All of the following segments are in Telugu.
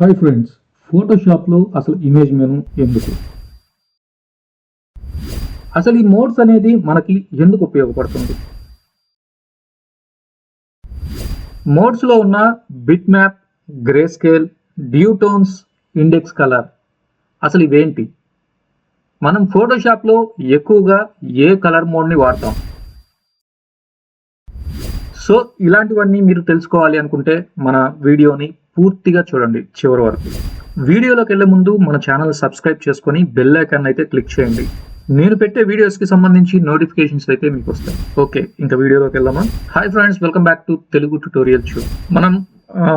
హాయ్ ఫ్రెండ్స్ ఫోటోషాప్లో అసలు ఇమేజ్ మెను ఎందుకు? అసలు ఈ మోడ్స్ అనేది మనకి ఎందుకు ఉపయోగపడుతుంది? మోడ్స్లో ఉన్న bit map grey scale duotones index colour అసలు ఇవేంటి? మనం ఫోటోషాప్లో ఎక్కువగా ఏ కలర్ మోడ్ని వాడతాం? సో ఇలాంటివన్నీ మీరు తెలుసుకోవాలి అనుకుంటే మన వీడియోని పూర్తిగా చూడండి చివరి వరకు. వీడియోలోకి వెళ్ళే ముందు మన ఛానల్ సబ్స్క్రైబ్ చేసుకొని బెల్ ఐకాన్ అయితే క్లిక్ చేయండి. నేను పెట్టే వీడియోస్కి సంబంధించి నోటిఫికేషన్స్ అయితే మీకు వస్తాయి. ఓకే ఇంకా వీడియోలోకి వెళ్దామా? Hi friends welcome back to Telugu tutorial show మనం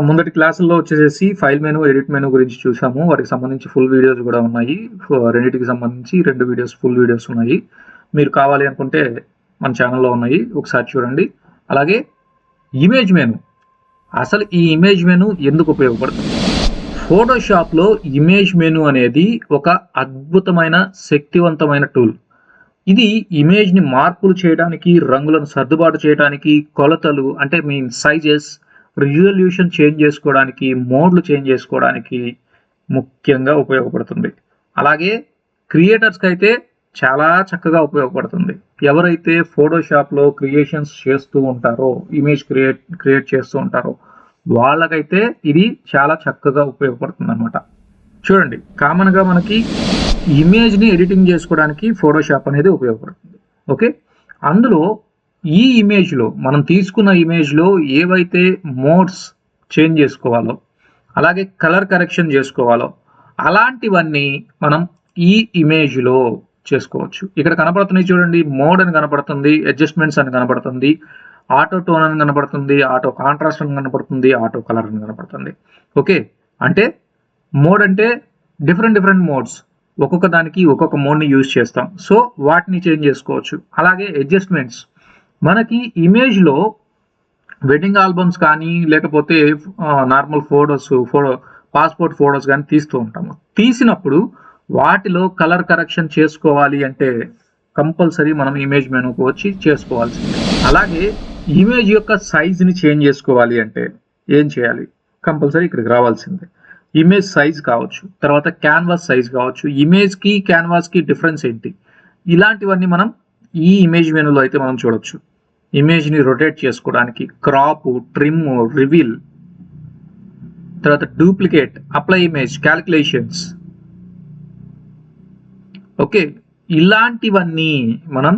ముందటి క్లాసుల్లో వచ్చేసి ఫైల్ మెను ఎడిట్ మెను గురించి చూసాము. వాటికి సంబంధించి ఫుల్ వీడియోస్ కూడా ఉన్నాయి. రెండింటికి సంబంధించి రెండు వీడియోస్ ఫుల్ వీడియోస్ ఉన్నాయి. మీరు కావాలి అనుకుంటే మన ఛానల్లో ఉన్నాయి. ఒకసారి చూడండి. అలాగే ఇమేజ్ మెను అసలు ఈ ఇమేజ్ మెను ఎందుకు ఉపయోగపడుతుంది? ఫోటోషాప్లో ఇమేజ్ మెను అనేది ఒక అద్భుతమైన శక్తివంతమైన టూల్. ఇది ఇమేజ్ని మార్పులు చేయడానికి రంగులను సర్దుబాటు చేయడానికి కొలతలు అంటే మీన్ సైజెస్ రిజల్యూషన్ చేంజ్ చేసుకోవడానికి మోడ్లు చేంజ్ చేసుకోవడానికి ముఖ్యంగా ఉపయోగపడుతుంది. అలాగే క్రియేటర్స్కి అయితే చాలా చక్కగా ఉపయోగపడుతుంది. ఎవరైతే ఫోటోషాప్లో క్రియేషన్స్ చేస్తూ ఉంటారో ఇమేజ్ క్రియేట్ క్రియేట్ చేస్తూ ఉంటారో వాళ్ళకైతే ఇది చాలా చక్కగా ఉపయోగపడుతుంది అనమాట చూడండి కామన్గా మనకి ఇమేజ్ని ఎడిటింగ్ చేసుకోవడానికి ఫోటోషాప్ అనేది ఉపయోగపడుతుంది. ఓకే? అందులో ఈ ఇమేజ్లో మనం తీసుకున్న ఇమేజ్లో ఏవైతే మోడ్స్ చేంజ్ చేసుకోవాలో అలాగే కలర్ కరెక్షన్ చేసుకోవాలో అలాంటివన్నీ మనం ఈ ఇమేజ్లో చేసుకోవచ్చు. ఇక్కడ కనపడుతున్నాయి చూడండి మోడ్ అని కనపడుతుంది అడ్జస్ట్మెంట్స్ అని కనపడుతుంది ఆటో టోన్ అని కనపడుతుంది ఆటో కాంట్రాస్ట్ అని కనపడుతుంది ఆటో కలర్ అని కనపడుతుంది. ఓకే? అంటే మోడ్ అంటే డిఫరెంట్ డిఫరెంట్ మోడ్స్. ఒక్కొక్క దానికి ఒక్కొక్క మోడ్ని యూజ్ చేస్తాం. సో వాటిని చేంజ్ చేసుకోవచ్చు. అలాగే అడ్జస్ట్మెంట్స్. మనకి ఇమేజ్లో వెడ్డింగ్ ఆల్బమ్స్ కానీ లేకపోతే normal photos photo passport photos కానీ తీస్తూ ఉంటాము. తీసినప్పుడు వాటిలో కలర్ కరెక్షన్ చేసుకోవాలి అంటే కంపల్సరీ మనం ఇమేజ్ మెనూకి వచ్చి చేసుకోవాల్సిందే. అలాగే ఇమేజ్ యొక్క సైజ్ని చేంజ్ చేసుకోవాలి అంటే ఏం చేయాలి? కంపల్సరీ ఇక్కడికి రావాల్సిందే. ఇమేజ్ సైజ్ కావచ్చు తర్వాత క్యాన్వాస్ సైజ్ కావచ్చు ఇమేజ్కి క్యాన్వాస్కి డిఫరెన్స్ ఏంటి? ఇలాంటివన్నీ మనం ఈ ఇమేజ్ మెనూలో అయితే మనం చూడొచ్చు. ఇమేజ్ని రొటేట్ చేసుకోవడానికి క్రాప్ ట్రిమ్ రివీల్ తర్వాత duplicate apply image calculations okay ఇలాంటివన్నీ మనం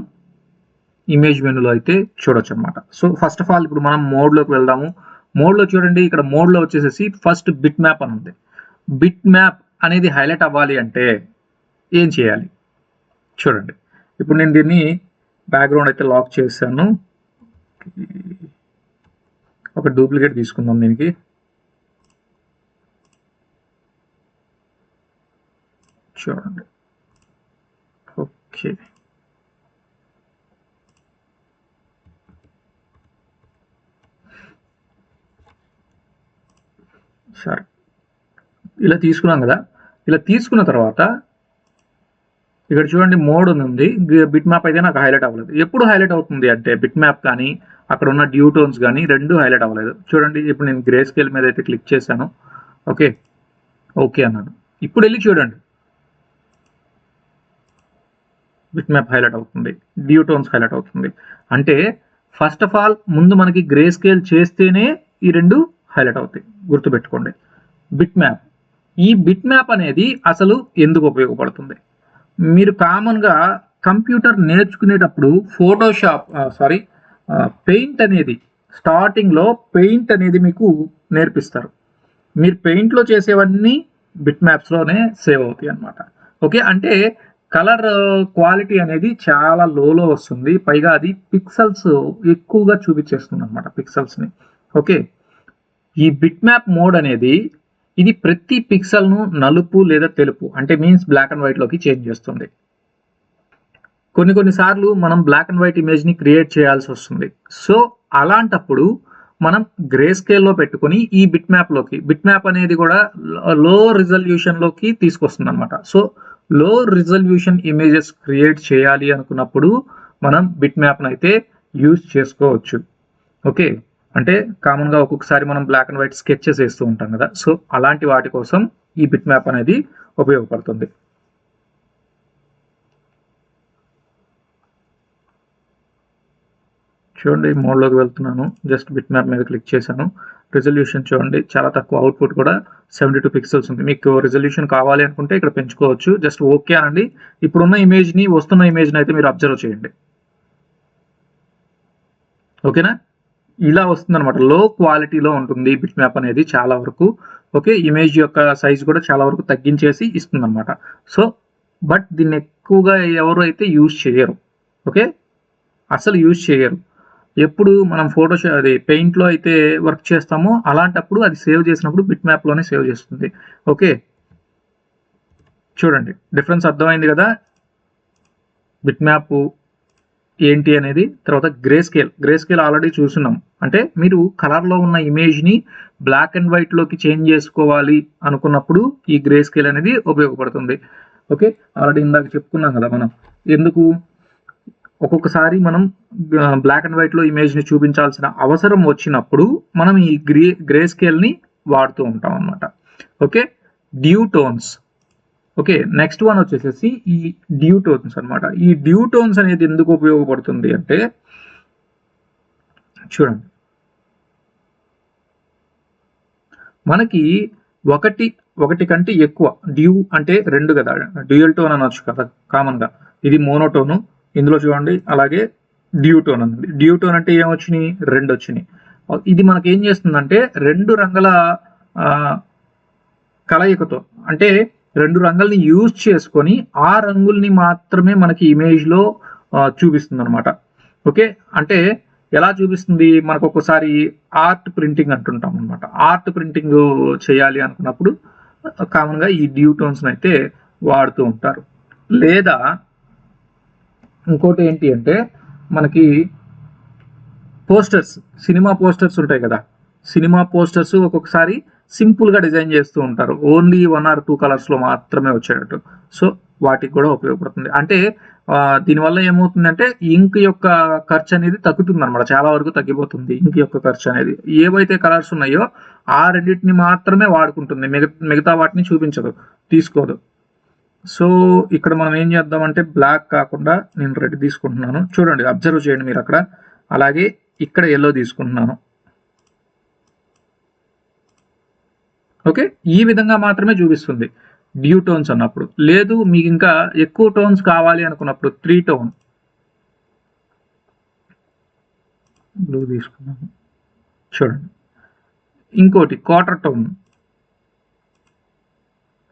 ఇమేజ్ మెనూలో అయితే చూడొచ్చు అనమాట సో ఫస్ట్ ఆఫ్ ఆల్ ఇప్పుడు మనం మోడ్లోకి వెళ్దాము. మోడ్లో చూడండి ఇక్కడ మోడ్లో వచ్చేసేసి ఫస్ట్ బిట్ మ్యాప్ అని ఉంది. బిట్ మ్యాప్ అనేది హైలైట్ అవ్వాలి అంటే ఏం చేయాలి? చూడండి. ఇప్పుడు నేను దీన్ని బ్యాక్గ్రౌండ్ అయితే లాక్ చేశాను. ఒక డూప్లికేట్ తీసుకుందాం దీనికి. చూడండి. ఓకే సారీ ఇలా తీసుకున్నాం కదా. ఇలా తీసుకున్న తర్వాత ఇక్కడ చూడండి మోడ్ ఉంది బిట్ మ్యాప్ అయితే నాకు హైలైట్ అవ్వలేదు. ఎప్పుడు హైలైట్ అవుతుంది అంటే బిట్ మ్యాప్ కానీ అక్కడ ఉన్న డ్యూ టోన్స్ కానీ రెండు హైలైట్ అవ్వలేదు. చూడండి ఇప్పుడు నేను గ్రే స్కేల్ మీద అయితే క్లిక్ చేశాను. ఓకే. ఓకే అన్నాడు. ఇప్పుడు వెళ్ళి చూడండి. బిట్ మ్యాప్ హైలైట్ అవుతుంది. డ్యూ టోన్స్ హైలైట్ అవుతుంది. అంటే ఫస్ట్ ఆఫ్ ఆల్ ముందు మనకి గ్రే స్కేల్ చేస్తేనే ఈ రెండు హైలైట్ అవుతాయి. గుర్తుపెట్టుకోండి. బిట్ మ్యాప్ ఈ బిట్ మ్యాప్ అనేది అసలు ఎందుకు ఉపయోగపడుతుంది? మీరు కామన్గా కంప్యూటర్ నేర్చుకునేటప్పుడు ఫోటోషాప్ సారీ పెయింట్ అనేది స్టార్టింగ్లో పెయింట్ అనేది మీకు నేర్పిస్తారు. మీరు పెయింట్లో చేసేవన్నీ బిట్ మ్యాప్స్లోనే సేవ్ అవుతాయి అన్నమాట. ఓకే? అంటే కలర్ క్వాలిటీ అనేది చాలా లోలో వస్తుంది. పైగా అది పిక్సెల్స్ ఎక్కువగా చూపించేస్తుంది అనమాట పిక్సల్స్ని ఓకే? ఈ బిట్ మ్యాప్ మోడ్ అనేది ఇది ప్రతి పిక్సెల్ను నలుపు లేదా తెలుపు అంటే మీన్స్ బ్లాక్ అండ్ వైట్లోకి చేంజ్ చేస్తుంది. కొన్ని కొన్నిసార్లు మనం బ్లాక్ అండ్ వైట్ ఇమేజ్ని క్రియేట్ చేయాల్సి వస్తుంది. సో అలాంటప్పుడు మనం గ్రే స్కేల్లో పెట్టుకొని ఈ బిట్ మ్యాప్లోకి బిట్ మ్యాప్ అనేది కూడా లో రిజల్యూషన్లోకి తీసుకొస్తుంది అనమాట సో లో రిజల్యూషన్ ఇమేజెస్ క్రియేట్ చేయాలి అనుకున్నప్పుడు మనం బిట్ మ్యాప్ను అయితే యూజ్ చేసుకోవచ్చు. ఓకే అంటే కామన్గా ఒక్కొక్కసారి మనం బ్లాక్ అండ్ వైట్ స్కెచెస్ వేస్తూ ఉంటాం కదా. సో అలాంటి వాటి కోసం ఈ బిట్ మ్యాప్ అనేది ఉపయోగపడుతుంది. చూడండి మోడ్లోకి వెళ్తున్నాను. జస్ట్ బిట్ మ్యాప్ మీద క్లిక్ చేశాను. రిజల్యూషన్ చూడండి చాలా తక్కువ అవుట్పుట్ కూడా సెవెంటీ టూ పిక్సెల్స్ ఉంది. మీకు రిజల్యూషన్ కావాలి అనుకుంటే ఇక్కడ పెంచుకోవచ్చు. జస్ట్ ఓకే అనండి. ఇప్పుడున్న ఇమేజ్ని వస్తున్న ఇమేజ్ని అయితే మీరు అబ్జర్వ్ చేయండి. ఓకేనా? ఇలా వస్తుందన్నమాట. లో క్వాలిటీలో ఉంటుంది బిట్ మ్యాప్ అనేది చాలా వరకు. ఓకే ఇమేజ్ యొక్క సైజ్ కూడా చాలా వరకు తగ్గించేసి ఇస్తుంది అనమాట సో బట్ దీన్ని ఎక్కువగా ఎవరు అయితే యూజ్ చేయరు. ఓకే అసలు యూజ్ చేయరు. ఎప్పుడు మనం ఫోటోషా అది పెయింట్లో అయితే వర్క్ చేస్తామో అలాంటప్పుడు అది సేవ్ చేసినప్పుడు బిట్ మ్యాప్లోనే సేవ్ చేస్తుంది. ఓకే చూడండి. డిఫరెన్స్ అర్థమైంది కదా? బిట్ మ్యాప్ ఏంటి అనేది తర్వాత grey scale grey scale already చూస్తున్నాం అంటే మీరు కలర్లో ఉన్న ఇమేజ్ని బ్లాక్ అండ్ వైట్లోకి చేంజ్ చేసుకోవాలి అనుకున్నప్పుడు ఈ గ్రే స్కేల్ అనేది ఉపయోగపడుతుంది. ఓకే? ఆల్రెడీ ఇందాక చెప్పుకున్నాం కదా మనం. ఎందుకు? ఒక్కొక్కసారి మనం బ్లాక్ అండ్ వైట్లో ఇమేజ్ని చూపించాల్సిన అవసరం వచ్చినప్పుడు మనం ఈ గ్రే గ్రే స్కేల్ని వాడుతూ ఉంటాం అనమాట okay? Duotones. Okay next one వచ్చేసేసి ఈ డ్యూ టోన్స్ అనమాట ఈ డ్యూ టోన్స్ అనేది ఎందుకు ఉపయోగపడుతుంది అంటే చూడండి. మనకి ఒకటి ఒకటి కంటే ఎక్కువ డ్యూ అంటే రెండు కదా డ్యూయల్ టోన్ అనొచ్చు కదా కామన్గా ఇది మోనోటోను ఇందులో చూడండి అలాగే డ్యూ టోన్ ఉంది డ్యూ టోన్ అంటే ఏమొచ్చినాయి రెండు వచ్చినాయి. ఇది మనకి ఏం చేస్తుందంటే రెండు రంగుల కలయికతో అంటే రెండు రంగుల్ని యూజ్ చేసుకొని ఆ రంగుల్ని మాత్రమే మనకి ఇమేజ్లో చూపిస్తుంది అనమాట ఓకే? అంటే ఎలా చూపిస్తుంది? మనకు ఒక్కోసారి ఆర్ట్ ప్రింటింగ్ అంటుంటాం అనమాట ఆర్ట్ ప్రింటింగ్ చేయాలి అనుకున్నప్పుడు కామన్గా ఈ డ్యూ టోన్స్ని అయితే వాడుతూ ఉంటారు. లేదా ఇంకోటి ఏంటి అంటే మనకి పోస్టర్స్ సినిమా పోస్టర్స్ ఉంటాయి కదా. సినిమా పోస్టర్స్ ఒక్కొక్కసారి సింపుల్గా డిజైన్ చేస్తూ ఉంటారు. ఓన్లీ వన్ ఆర్ టూ కలర్స్లో మాత్రమే వచ్చేటట్టు. సో వాటికి కూడా ఉపయోగపడుతుంది. అంటే దీనివల్ల ఏమవుతుందంటే ఇంక్ యొక్క ఖర్చు అనేది తగ్గుతుంది అనమాట చాలా వరకు తగ్గిపోతుంది ఇంక్ యొక్క ఖర్చు అనేది. ఏవైతే కలర్స్ ఉన్నాయో ఆ రెండింటిని మాత్రమే వాడుకుంటుంది. మిగతా మిగతా వాటిని చూపించదు తీసుకోదు. సో ఇక్కడ మనం ఏం చేద్దామంటే బ్లాక్ కాకుండా నేను రెడ్ తీసుకుంటున్నాను. చూడండి అబ్జర్వ్ చేయండి మీరు అక్కడ. అలాగే ఇక్కడ ఎల్లో తీసుకుంటున్నాను. ఓకే? ఈ విధంగా మాత్రమే చూపిస్తుంది. డ్యూ టోన్స్ అన్నప్పుడు. లేదు మీకు ఇంకా ఎక్కువ టోన్స్ కావాలి అనుకున్నప్పుడు త్రీ టోన్. బ్లూ తీసుకున్నాను చూడండి. ఇంకోటి క్వార్టర్ టోన్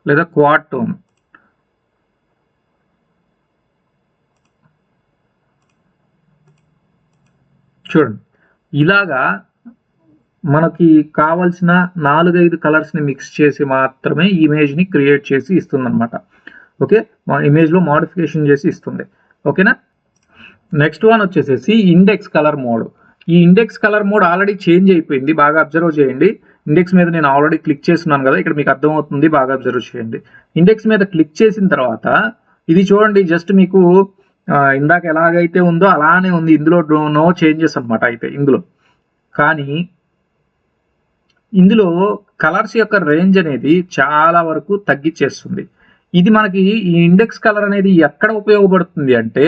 లేదా క్వాడ్ టోన్ చూడండి. ఇలాగా మనకి కావలసిన నాలుగైదు కలర్స్ని మిక్స్ చేసి మాత్రమే ఇమేజ్ని క్రియేట్ చేసి ఇస్తుందన్నమాట. ఓకే? మా ఇమేజ్లో మాడిఫికేషన్ చేసి ఇస్తుంది. ఓకేనా? నెక్స్ట్ వన్ వచ్చేసేసి ఇండెక్స్ కలర్ మోడ్ ఈ index colour mode already change అయిపోయింది. బాగా అబ్జర్వ్ చేయండి. ఇండెక్స్ మీద నేను ఆల్రెడీ క్లిక్ చేస్తున్నాను కదా ఇక్కడ మీకు అర్థమవుతుంది. బాగా అబ్జర్వ్ చేయండి. ఇండెక్స్ మీద క్లిక్ చేసిన తర్వాత ఇది చూడండి జస్ట్ మీకు ఇందాక ఎలాగైతే ఉందో అలానే ఉంది. ఇందులో నో చేంజెస్ అనమాట అయితే ఇందులో. కానీ ఇందులో కలర్స్ యొక్క రేంజ్ అనేది చాలా వరకు తగ్గించేస్తుంది. ఇది మనకి ఈ ఇండెక్స్ కలర్ అనేది ఎక్కడ ఉపయోగపడుతుంది అంటే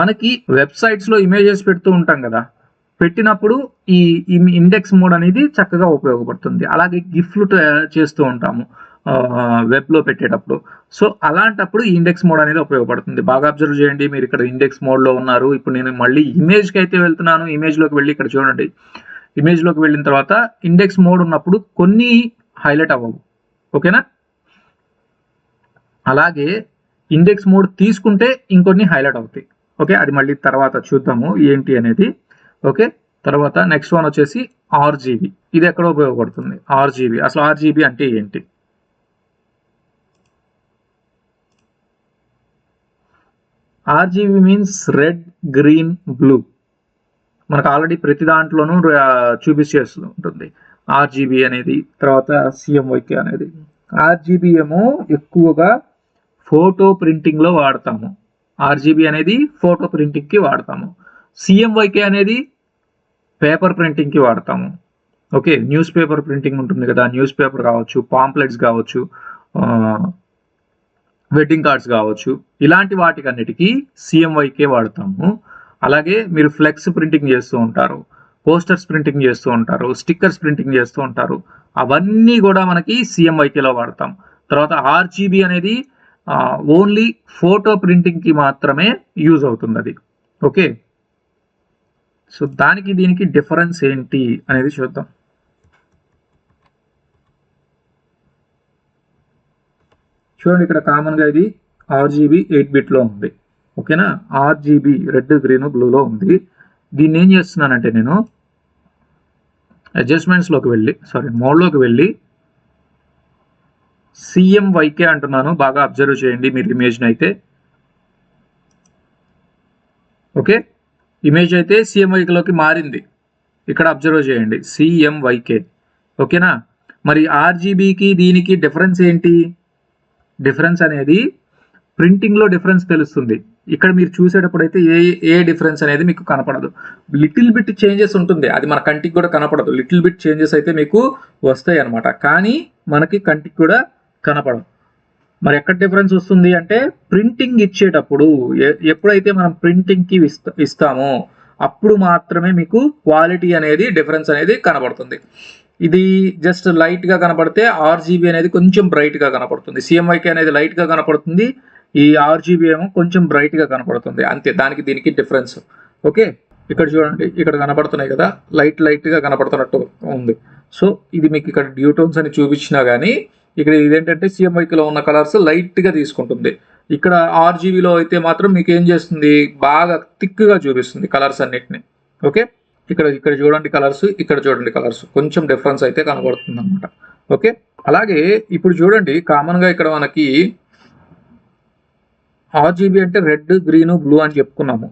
మనకి వెబ్సైట్స్లో ఇమేజెస్ పెడుతూ ఉంటాం కదా పెట్టినప్పుడు ఈ ఇండెక్స్ మోడ్ అనేది చక్కగా ఉపయోగపడుతుంది. అలాగే గిఫ్ట్లు చేస్తూ ఉంటాము వెబ్లో పెట్టేటప్పుడు. సో అలాంటప్పుడు ఈ ఇండెక్స్ మోడ్ అనేది ఉపయోగపడుతుంది. బాగా అబ్జర్వ్ చేయండి మీరు ఇక్కడ ఇండెక్స్ మోడ్లో ఉన్నారు. ఇప్పుడు నేను మళ్ళీ ఇమేజ్కి అయితే వెళ్తున్నాను. ఇమేజ్లోకి వెళ్ళి ఇక్కడ చూడండి. ఇమేజ్లోకి వెళ్ళిన తర్వాత ఇండెక్స్ మోడ్ ఉన్నప్పుడు కొన్ని హైలైట్ అవ్వవు. ఓకేనా? అలాగే ఇండెక్స్ మోడ్ తీసుకుంటే ఇంకొన్ని హైలైట్ అవుతాయి. ఓకే? అది మళ్ళీ తర్వాత చూద్దాము ఏంటి అనేది. ఓకే? తర్వాత నెక్స్ట్ వన్ వచ్చేసి ఆర్జీబీ. ఇది ఎక్కడ ఉపయోగపడుతుంది? ఆర్జీబీ. అసలు ఆర్జీబీ అంటే ఏంటి? RGB means red green blue. మనకు ఆల్రెడీ ప్రతి దాంట్లోనూ చూపించేస్తూ ఉంటుంది. ఆర్జీబీ అనేది తర్వాత సిఎంవైకే అనేది. ఆర్జీబీ ఏమో ఎక్కువగా ఫోటో ప్రింటింగ్లో వాడతాము. ఆర్జీబీ అనేది ఫోటో ప్రింటింగ్కి వాడతాము. సిఎంవైకే అనేది పేపర్ ప్రింటింగ్కి వాడతాము. ఓకే న్యూస్ పేపర్ ప్రింటింగ్ ఉంటుంది కదా న్యూస్ పేపర్ కావచ్చు పాంప్లెట్స్ కావచ్చు వెడ్డింగ్ కార్డ్స్ కావచ్చు ఇలాంటి వాటికన్నిటికీ సిఎంవైకే వాడతాము. అలాగే మీరు ఫ్లెక్స్ ప్రింటింగ్ చేస్తూ ఉంటారు పోస్టర్స్ ప్రింటింగ్ చేస్తూ ఉంటారు స్టిక్కర్స్ ప్రింటింగ్ చేస్తూ ఉంటారు. అవన్నీ కూడా మనకి సిఎంవైకేలో వాడతాం. తర్వాత ఆర్జీబీ అనేది ఓన్లీ ఫోటో ప్రింటింగ్కి మాత్రమే యూజ్ అవుతుంది అది ఓకే సో దానికి దీనికి డిఫరెన్స్ ఏంటి అనేది చూద్దాం. చూడండి ఇక్కడ కామన్గా ఇది ఆర్జీబీ ఎయిట్ బిట్లో ఉంది. ఓకేనా? ఆర్జీబీ రెడ్ గ్రీన్ బ్లూలో ఉంది. దీన్ని ఏం చేస్తున్నానంటే నేను అడ్జస్ట్మెంట్స్లోకి వెళ్ళి సారీ మోడ్లోకి వెళ్ళి సిఎం వైకే అంటున్నాను. బాగా అబ్జర్వ్ చేయండి మీరు ఇమేజ్ని అయితే. ఓకే? ఇమేజ్ అయితే సిఎం వైకేలోకి మారింది. ఇక్కడ అబ్జర్వ్ చేయండి. సిఎం వైకే ఓకేనా? మరి ఆర్జీబీకి దీనికి డిఫరెన్స్ ఏంటి? డిఫరెన్స్ అనేది ప్రింటింగ్లో డిఫరెన్స్ తెలుస్తుంది. ఇక్కడ మీరు చూసేటప్పుడు అయితే ఏ ఏ డిఫరెన్స్ అనేది మీకు కనపడదు. లిటిల్ బిట్ చేంజెస్ ఉంటుంది. అది మన కంటికి కూడా కనపడదు. లిటిల్ బిట్ చేంజెస్ అయితే మీకు వస్తాయి అనమాట కానీ మనకి కంటికి కూడా కనపడదు మరి ఎక్కడ డిఫరెన్స్ వస్తుంది అంటే ప్రింటింగ్ ఇచ్చేటప్పుడు ఎప్పుడైతే మనం ప్రింటింగ్కి ఇస్తా ఇస్తామో అప్పుడు మాత్రమే మీకు క్వాలిటీ అనేది డిఫరెన్స్ అనేది కనబడుతుంది. ఇది జస్ట్ లైట్గా కనపడితే ఆర్జీబీ అనేది కొంచెం బ్రైట్గా కనపడుతుంది. సిఎంఐకి అనేది లైట్గా కనపడుతుంది. ఈ ఆర్జీబీ ఏమో కొంచెం బ్రైట్గా కనపడుతుంది. అంతే దానికి దీనికి డిఫరెన్స్ ఓకే ఇక్కడ చూడండి ఇక్కడ కనపడుతున్నాయి కదా లైట్ లైట్గా కనపడుతున్నట్టు ఉంది. సో ఇది మీకు ఇక్కడ డ్యూటోన్స్ అని చూపించినా కానీ ఇక్కడ ఇదేంటంటే సిఎంఐకిలో ఉన్న కలర్స్ లైట్గా తీసుకుంటుంది. ఇక్కడ ఆర్జీబీలో అయితే మాత్రం మీకు ఏం చేస్తుంది? బాగా థిక్గా చూపిస్తుంది కలర్స్ అన్నిటిని. ఓకే ఇక్కడ ఇక్కడ చూడండి కలర్స్ ఇక్కడ చూడండి కలర్స్ కొంచెం డిఫరెన్స్ అయితే కనబడుతుంది అనమాట ఓకే అలాగే ఇప్పుడు చూడండి కామన్గా ఇక్కడ మనకి ఆర్జీబీ అంటే రెడ్ గ్రీను బ్లూ అని చెప్పుకున్నాము.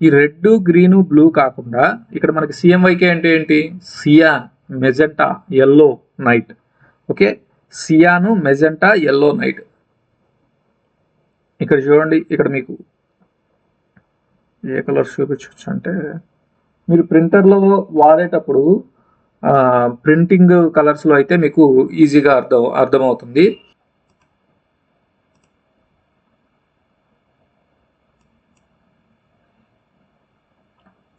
ఈ రెడ్ గ్రీను బ్లూ కాకుండా ఇక్కడ మనకి సిఎంవైకే అంటే ఏంటి? Cyan magenta yellow night okay? Cyan magenta yellow night ఇక్కడ చూడండి ఇక్కడ మీకు ఏ కలర్స్ చూపించవచ్చు అంటే మీరు ప్రింటర్లో వాడేటప్పుడు ప్రింటింగ్ కలర్స్లో అయితే మీకు ఈజీగా అర్థం అర్థమవుతుంది.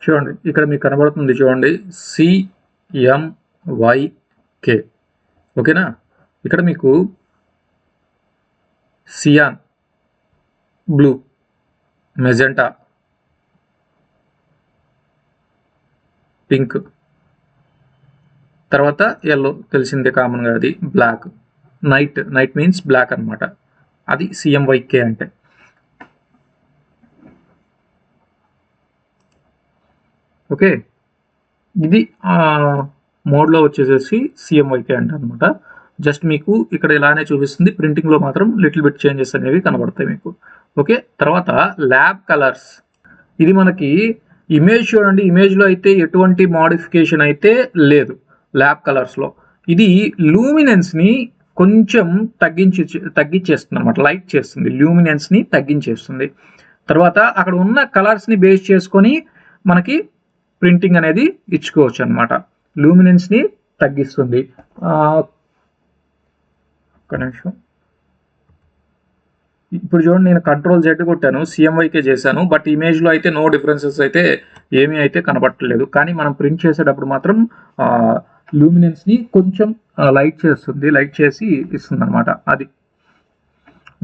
చూడండి ఇక్కడ మీకు కనబడుతుంది చూడండి. సిఎంవైకే ఓకేనా? ఇక్కడ మీకు సియాన్ బ్లూ మెజెంటా పింక్. తర్వాత ఎల్లో తెలిసిందే కామన్గా అది black night night means black అనమాట అది సిఎంవైకే అంటే. ఓకే? ఇది మోడ్లో వచ్చేసేసి సిఎంవైకే అంట అనమాట జస్ట్ మీకు ఇక్కడ ఇలానే చూపిస్తుంది. ప్రింటింగ్లో మాత్రం లిటిల్ బిట్ చేంజెస్ అనేవి కనబడతాయి మీకు. ఓకే? తర్వాత ల్యాబ్ కలర్స్. ఇది మనకి ఇమేజ్ చూడండి. ఇమేజ్లో అయితే ఎటువంటి మోడిఫికేషన్ అయితే లేదు ల్యాబ్ కలర్స్లో. ఇది లూమినెన్స్ని కొంచెం తగ్గించి తగ్గించేస్తుంది అనమాట లైట్ చేస్తుంది. లూమినెన్స్ని తగ్గించేస్తుంది. తర్వాత అక్కడ ఉన్న కలర్స్ని బేస్ చేసుకొని మనకి ప్రింటింగ్ అనేది ఇచ్చుకోవచ్చు అనమాట లూమినెన్స్ని తగ్గిస్తుంది. ఒక్క నిమిషం. ఇప్పుడు చూడండి నేను కంట్రోల్ జెడ్ కొట్టాను సిఎంవైకే చేశాను బట్ ఇమేజ్లో అయితే నో డిఫరెన్సెస్ అయితే ఏమీ అయితే కనబట్టలేదు కానీ మనం ప్రింట్ చేసేటప్పుడు మాత్రం లూమినెన్స్ని కొంచెం లైట్ చేస్తుంది లైట్ చేసి ఇస్తుంది అనమాట అది.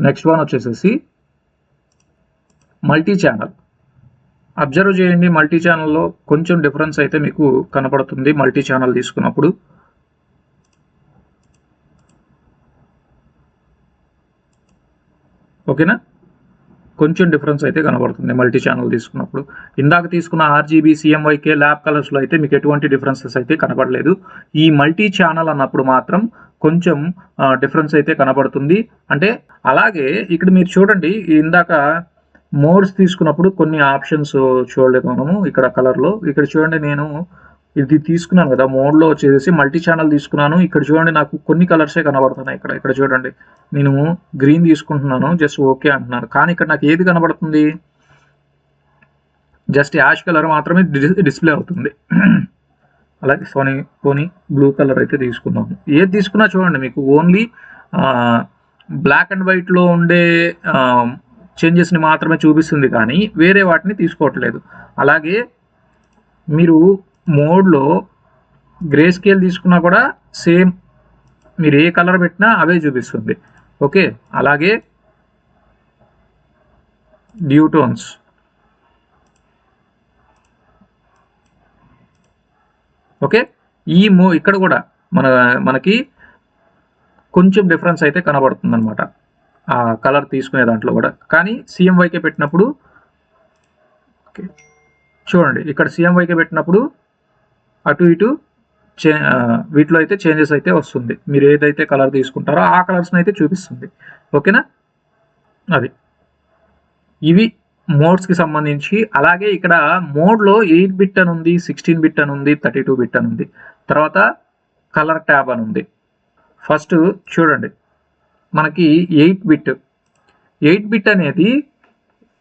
నెక్స్ట్ వన్ వచ్చేసేసి మల్టీ ఛానల్ అబ్జర్వ్ చేయండి మల్టీ ఛానల్లో కొంచెం డిఫరెన్స్ అయితే మీకు కనపడుతుంది మల్టీ ఛానల్ తీసుకున్నప్పుడు. ఓకేనా? కొంచెం డిఫరెన్స్ అయితే కనబడుతుంది మల్టీ ఛానల్ తీసుకున్నప్పుడు. ఇందాక తీసుకున్న ఆర్జీబీ సిఎంవైకే ల్యాబ్ కలర్స్లో అయితే మీకు ఎటువంటి డిఫరెన్సెస్ అయితే కనబడలేదు ఈ మల్టీ ఛానల్ అన్నప్పుడు మాత్రం కొంచెం డిఫరెన్స్ అయితే కనబడుతుంది అంటే అలాగే ఇక్కడ మీరు చూడండి ఇందాక మోడ్స్ తీసుకున్నప్పుడు కొన్ని ఆప్షన్స్ చూడలేదు మనము ఇక్కడ కలర్లో ఇక్కడ చూడండి నేను ఇది తీసుకున్నాను కదా మోడ్లో వచ్చేసి మల్టీ ఛానల్ తీసుకున్నాను. ఇక్కడ చూడండి నాకు కొన్ని కలర్సే కనబడుతున్నాయి ఇక్కడ. ఇక్కడ చూడండి నేను గ్రీన్ తీసుకుంటున్నాను జస్ట్ ఓకే అంటున్నాను కానీ ఇక్కడ నాకు ఏది కనబడుతుంది? జస్ట్ యాష్ కలర్ మాత్రమే డిస్ప్లే అవుతుంది. అలాగే సోనీ పోనీ బ్లూ కలర్ అయితే తీసుకుందాం ఏది తీసుకున్నా చూడండి మీకు ఓన్లీ బ్లాక్ అండ్ వైట్లో ఉండే చేంజెస్ని మాత్రమే చూపిస్తుంది కానీ వేరే వాటిని తీసుకోవట్లేదు. అలాగే మీరు మోడ్లో గ్రే స్కేల్ తీసుకున్నా కూడా సేమ్ మీరు ఏ కలర్ పెట్టినా అవే చూపిస్తుంది. ఓకే? అలాగే డ్యూటోన్స్. ఓకే? ఈ మో ఇక్కడ కూడా మన మనకి కొంచెం డిఫరెన్స్ అయితే కనబడుతుంది అనమాట కలర్ తీసుకునే దాంట్లో కూడా. కానీ సిఎంవైకే పెట్టినప్పుడు ఓకే చూడండి ఇక్కడ సిఎంవైకే పెట్టినప్పుడు అటు ఇటు చే వీటిలో అయితే చేంజెస్ అయితే వస్తుంది. మీరు ఏదైతే కలర్ తీసుకుంటారో ఆ కలర్స్ని అయితే చూపిస్తుంది. ఓకేనా? అది. ఇవి మోడ్స్కి సంబంధించి అలాగే ఇక్కడ మోడ్లో ఎయిట్ బిట్ అని ఉంది సిక్స్టీన్ బిట్ అని ఉంది థర్టీ టూ బిట్ అని ఉంది. తర్వాత కలర్ ట్యాబ్ అని ఉంది. ఫస్ట్ చూడండి మనకి ఎయిట్ బిట్. ఎయిట్ బిట్ అనేది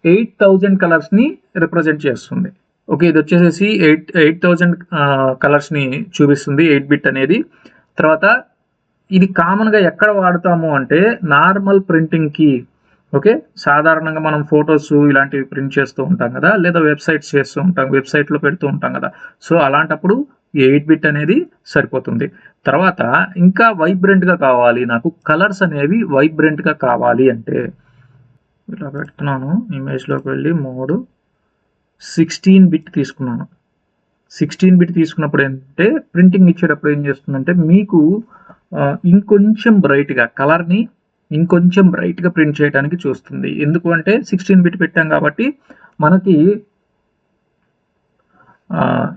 ఎయిట్ థౌజండ్ కలర్స్ని రిప్రజెంట్ చేస్తుంది. ఓకే ఇది వచ్చేసేసి ఎయిట్ ఎయిట్ థౌజండ్ కలర్స్ని చూపిస్తుంది ఎయిట్ బిట్ అనేది. తర్వాత ఇది కామన్గా ఎక్కడ వాడతాము అంటే నార్మల్ ప్రింటింగ్కి ఓకే సాధారణంగా మనం ఫొటోస్ ఇలాంటివి ప్రింట్ చేస్తూ ఉంటాం కదా లేదా వెబ్సైట్స్ చేస్తూ ఉంటాం వెబ్సైట్లో పెడుతూ ఉంటాం కదా. సో అలాంటప్పుడు ఎయిట్ బిట్ అనేది సరిపోతుంది. తర్వాత ఇంకా వైబ్రెంట్గా కావాలి నాకు కలర్స్ అనేవి వైబ్రెంట్గా కావాలి అంటే ఇలా పెడుతున్నాను. ఇమేజ్లోకి వెళ్ళి మూడు సిక్స్టీన్ బిట్ తీసుకున్నాను. సిక్స్టీన్ బిట్ తీసుకున్నప్పుడు ఏంటంటే ప్రింటింగ్ ఇచ్చేటప్పుడు ఏం చేస్తుందంటే మీకు ఇంకొంచెం బ్రైట్గా కలర్ని ఇంకొంచెం బ్రైట్గా ప్రింట్ చేయడానికి చూస్తుంది. ఎందుకు అంటే సిక్స్టీన్ బిట్ పెట్టాం కాబట్టి మనకి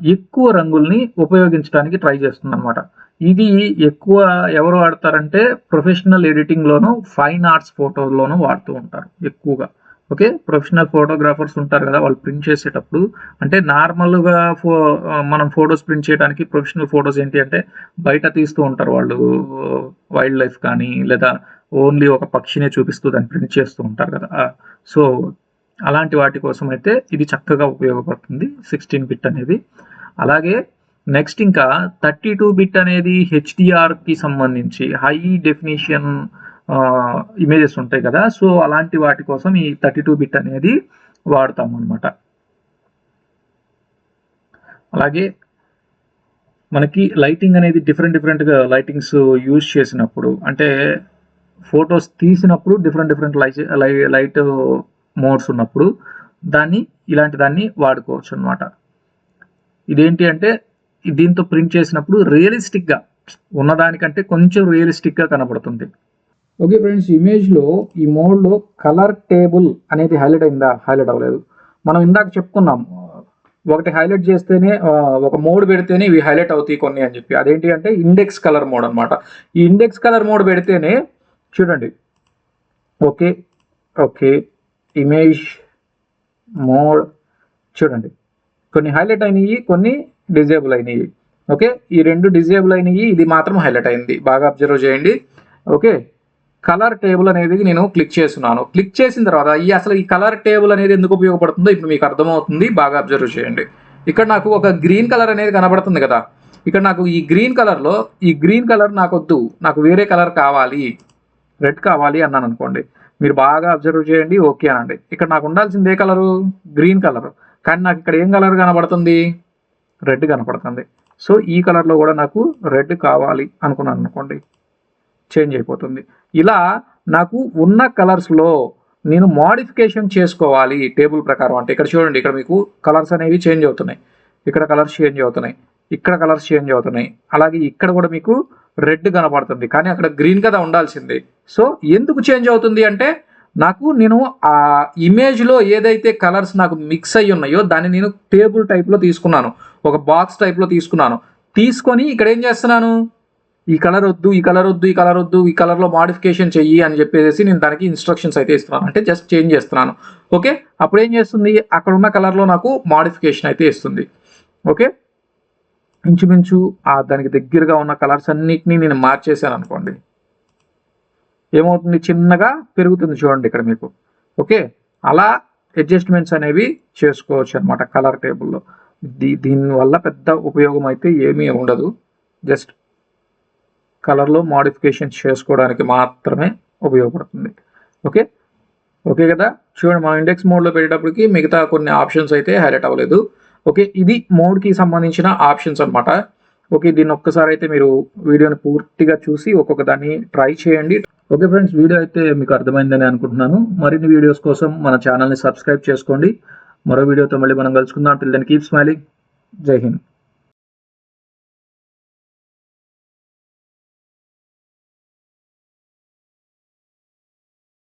ఎక్కువ రంగుల్ని ఉపయోగించడానికి ట్రై చేస్తుంది అనమాట ఇది ఎక్కువ ఎవరు వాడతారంటే ప్రొఫెషనల్ ఎడిటింగ్లోను ఫైన్ ఆర్ట్స్ ఫోటోల్లోనూ వాడుతూ ఉంటారు ఎక్కువగా. ఓకే? ప్రొఫెషనల్ ఫోటోగ్రాఫర్స్ ఉంటారు కదా వాళ్ళు ప్రింట్ చేసేటప్పుడు. అంటే నార్మల్గా ఫో మనం ఫొటోస్ ప్రింట్ చేయడానికి ప్రొఫెషనల్ ఫొటోస్ ఏంటి అంటే బయట తీస్తూ ఉంటారు వాళ్ళు. వైల్డ్ లైఫ్ కానీ లేదా ఓన్లీ ఒక పక్షినే చూపిస్తూ దాన్ని ప్రింట్ చేస్తూ ఉంటారు కదా. సో అలాంటి వాటి కోసం అయితే ఇది చక్కగా ఉపయోగపడుతుంది. సిక్స్టీన్ బిట్ అనేది. అలాగే నెక్స్ట్ ఇంకా థర్టీ టూ బిట్ అనేది హెచ్డిఆర్కి సంబంధించి హై డెఫినేషన్ ఇమేజెస్ ఉంటాయి కదా. సో అలాంటి వాటి కోసం ఈ థర్టీ టూ బిట్ అనేది వాడతాం అనమాట అలాగే మనకి లైటింగ్ అనేది డిఫరెంట్ డిఫరెంట్గా లైటింగ్స్ యూజ్ చేసినప్పుడు అంటే ఫొటోస్ తీసినప్పుడు different different light light modes ఉన్నప్పుడు దాన్ని ఇలాంటి దాన్ని వాడుకోవచ్చు అనమాట ఇదేంటి అంటే దీంతో ప్రింట్ చేసినప్పుడు రియలిస్టిక్గా ఉన్నదానికంటే కొంచెం రియలిస్టిక్గా కనబడుతుంది ఓకే ఫ్రెండ్స్ ఇమేజ్లో ఈ మోడ్లో కలర్ టేబుల్ అనేది హైలైట్ అయిందా? హైలైట్ అవ్వలేదు. మనం ఇందాక చెప్పుకున్నాం ఒకటి హైలైట్ చేస్తేనే ఒక మోడ్ పెడితేనే ఇవి హైలైట్ అవుతాయి కొన్ని అని చెప్పి. అదేంటి అంటే ఇండెక్స్ కలర్ మోడ్ అనమాట ఈ ఇండెక్స్ కలర్ మోడ్ పెడితేనే చూడండి. ఓకే ఓకే ఇమేజ్ మోడ్ చూడండి. కొన్ని హైలైట్ అయినాయి కొన్ని డిజేబుల్ అయినాయి. ఓకే? ఈ రెండు డిజేబుల్ అయినాయి ఇది మాత్రం హైలైట్ అయింది. బాగా అబ్జర్వ్ చేయండి. ఓకే? కలర్ టేబుల్ అనేది నేను క్లిక్ చేస్తున్నాను. క్లిక్ చేసిన తర్వాత ఈ అసలు ఈ కలర్ టేబుల్ అనేది ఎందుకు ఉపయోగపడుతుందో ఇప్పుడు మీకు అర్థమవుతుంది. బాగా అబ్జర్వ్ చేయండి. ఇక్కడ నాకు ఒక గ్రీన్ కలర్ అనేది కనబడుతుంది కదా. ఇక్కడ నాకు ఈ గ్రీన్ కలర్లో ఈ గ్రీన్ కలర్ నాకు వద్దు. నాకు వేరే కలర్ కావాలి. రెడ్ కావాలి అన్నాను అనుకోండి. మీరు బాగా అబ్జర్వ్ చేయండి ఓకే అనండి. ఇక్కడ నాకు ఉండాల్సింది ఏ కలరు గ్రీన్ కలర్ కానీ నాకు ఇక్కడ ఏం కలర్ కనబడుతుంది? రెడ్ కనపడుతుంది. సో ఈ కలర్లో కూడా నాకు రెడ్ కావాలి అనుకున్నాను అనుకోండి. చేంజ్ అయిపోతుంది. ఇలా నాకు ఉన్న కలర్స్లో నేను మాడిఫికేషన్ చేసుకోవాలి టేబుల్ ప్రకారం. అంటే ఇక్కడ చూడండి ఇక్కడ మీకు కలర్స్ అనేవి చేంజ్ అవుతున్నాయి. ఇక్కడ కలర్స్ చేంజ్ అవుతున్నాయి. ఇక్కడ కలర్స్ చేంజ్ అవుతున్నాయి. అలాగే ఇక్కడ కూడా మీకు రెడ్ కనబడుతుంది కానీ అక్కడ గ్రీన్ కదా ఉండాల్సింది. సో ఎందుకు చేంజ్ అవుతుంది అంటే నాకు నేను ఆ ఇమేజ్లో ఏదైతే కలర్స్ నాకు మిక్స్ అయ్యి ఉన్నాయో దాన్ని నేను టేబుల్ టైప్లో తీసుకున్నాను. ఒక బాక్స్ టైప్లో తీసుకున్నాను. తీసుకొని ఇక్కడ ఏం చేస్తున్నాను? ఈ కలర్ వద్దు ఈ కలర్ వద్దు ఈ కలర్ వద్దు ఈ కలర్లో మాడిఫికేషన్ చెయ్యి అని చెప్పేసి నేను దానికి ఇన్స్ట్రక్షన్స్ అయితే ఇస్తున్నాను. అంటే జస్ట్ చేంజ్ చేస్తున్నాను. ఓకే? అప్పుడు ఏం చేస్తుంది? అక్కడ ఉన్న కలర్లో నాకు మాడిఫికేషన్ అయితే ఇస్తుంది. ఓకే? ఇంచుమించు ఆ దానికి దగ్గరగా ఉన్న కలర్స్ అన్నిటినీ నేను మార్చేసాను అనుకోండి. ఏమవుతుంది? చిన్నగా పెరుగుతుంది చూడండి ఇక్కడ మీకు. ఓకే? అలా అడ్జస్ట్మెంట్స్ అనేవి చేసుకోవచ్చు అనమాట కలర్ టేబుల్లో. దీ దీనివల్ల పెద్ద ఉపయోగం అయితే ఏమీ ఉండదు. జస్ట్ కలర్లో మాడిఫికేషన్స్ చేసుకోవడానికి మాత్రమే ఉపయోగపడుతుంది. ఓకే? ఓకే కదా? చూడండి మనం ఇండెక్స్ మోడ్లో పెట్టేటప్పటికి మిగతా కొన్ని ఆప్షన్స్ అయితే హైలైట్ అవ్వలేదు. ఓకే ఇది మోడ్కి సంబంధించిన ఆప్షన్స్ అన్నమాట. ఓకే దీన్ని ఒక్కసారి అయితే మీరు వీడియోని పూర్తిగా చూసి ఒక్కొక్క దాన్ని ట్రై చేయండి. ఓకే ఫ్రెండ్స్ వీడియో అయితే మీకు అర్థమైందని అనుకుంటున్నాను. మరిన్ని వీడియోస్ కోసం మన ఛానల్ని సబ్స్క్రైబ్ చేసుకోండి. మరో వీడియోతో మళ్ళీ మనం కలుసుకుందాం. టిల్ దెన్ కీప్ స్మైలింగ్ జై హింద్.